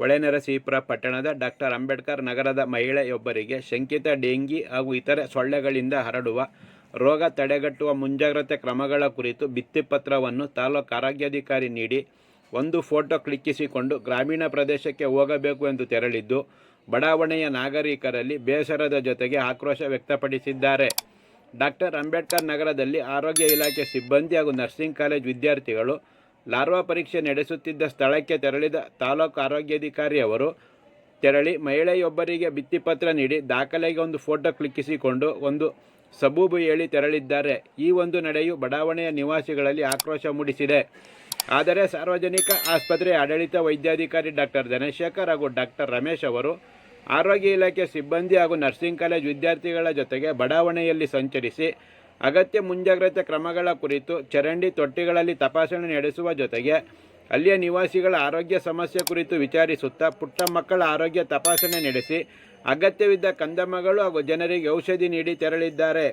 ಹೊಳೆನರಸೀಪುರ ಪಟ್ಟಣದ ಡಾಕ್ಟರ್ ಅಂಬೇಡ್ಕರ್ ನಗರದ ಮಹಿಳೆಯೊಬ್ಬರಿಗೆ ಶಂಕಿತ ಡೆಂಗಿ ಹಾಗೂ ಇತರೆ ಸೊಳ್ಳೆಗಳಿಂದ ಹರಡುವ ರೋಗ ತಡೆಗಟ್ಟುವ ಮುಂಜಾಗ್ರತೆ ಕ್ರಮಗಳ ಕುರಿತು ಭಿತ್ತಿಪತ್ರವನ್ನು ತಾಲೂಕು ಆರೋಗ್ಯಾಧಿಕಾರಿ ನೀಡಿ ಒಂದು ಫೋಟೋ ಕ್ಲಿಕ್ಕಿಸಿಕೊಂಡು ಗ್ರಾಮೀಣ ಪ್ರದೇಶಕ್ಕೆ ಹೋಗಬೇಕು ಎಂದು ತೆರಳಿದ್ದು, ಬಡಾವಣೆಯ ನಾಗರಿಕರಲ್ಲಿ ಬೇಸರದ ಜೊತೆಗೆ ಆಕ್ರೋಶ ವ್ಯಕ್ತಪಡಿಸಿದ್ದಾರೆ. ಡಾಕ್ಟರ್ ಅಂಬೇಡ್ಕರ್ ನಗರದಲ್ಲಿ ಆರೋಗ್ಯ ಇಲಾಖೆ ಸಿಬ್ಬಂದಿ ಹಾಗೂ ನರ್ಸಿಂಗ್ ಕಾಲೇಜ್ ವಿದ್ಯಾರ್ಥಿಗಳು ಲಾರ್ವಾ ಪರೀಕ್ಷೆ ನಡೆಸುತ್ತಿದ್ದ ಸ್ಥಳಕ್ಕೆ ತೆರಳಿದ ತಾಲೂಕು ಆರೋಗ್ಯಾಧಿಕಾರಿ ಅವರು, ತೆರಳಿ ಮಹಿಳೆಯೊಬ್ಬರಿಗೆ ಭಿತ್ತಿಪತ್ರ ನೀಡಿ ದಾಖಲೆಗೆ ಒಂದು ಫೋಟೋ ಕ್ಲಿಕ್ಕಿಸಿಕೊಂಡು ಒಂದು ಸಬೂಬು ಹೇಳಿ ತೆರಳಿದ್ದಾರೆ. ಈ ಒಂದು ನಡೆಯು ಬಡಾವಣೆಯ ನಿವಾಸಿಗಳಲ್ಲಿ ಆಕ್ರೋಶ ಮೂಡಿಸಿದೆ. ಆದರೆ ಸಾರ್ವಜನಿಕ ಆಸ್ಪತ್ರೆ ಆಡಳಿತ ವೈದ್ಯಾಧಿಕಾರಿ ಡಾಕ್ಟರ್ ಧನಶೇಖರ್ ಹಾಗೂ ಡಾಕ್ಟರ್ ರಮೇಶ್ ಅವರು, ಆರೋಗ್ಯ ಇಲಾಖೆ ಸಿಬ್ಬಂದಿ ಹಾಗೂ ನರ್ಸಿಂಗ್ ಕಾಲೇಜ್ ವಿದ್ಯಾರ್ಥಿಗಳ ಜೊತೆಗೆ ಬಡಾವಣೆಯಲ್ಲಿ ಸಂಚರಿಸಿ ಅಗತ್ಯ ಮುಂಜಾಗ್ರತೆ ಕ್ರಮಗಳ ಕುರಿತು ಚರಂಡಿ ತೊಟ್ಟಿಗಳಲ್ಲಿ ತಪಾಸಣೆ ನಡೆಸುವ ಜೊತೆಗೆ ಅಲ್ಲಿಯ ನಿವಾಸಿಗಳ ಆರೋಗ್ಯ ಸಮಸ್ಯೆ ಕುರಿತು ವಿಚಾರಿಸುತ್ತಾ ಪುಟ್ಟ ಮಕ್ಕಳ ಆರೋಗ್ಯ ತಪಾಸಣೆ ನಡೆಸಿ ಅಗತ್ಯವಿದ್ದ ಕಂದಮ್ಮಗಳು ಹಾಗೂ ಜನರಿಗೆ ಔಷಧಿ ನೀಡಿ ತೆರಳಿದ್ದಾರೆ.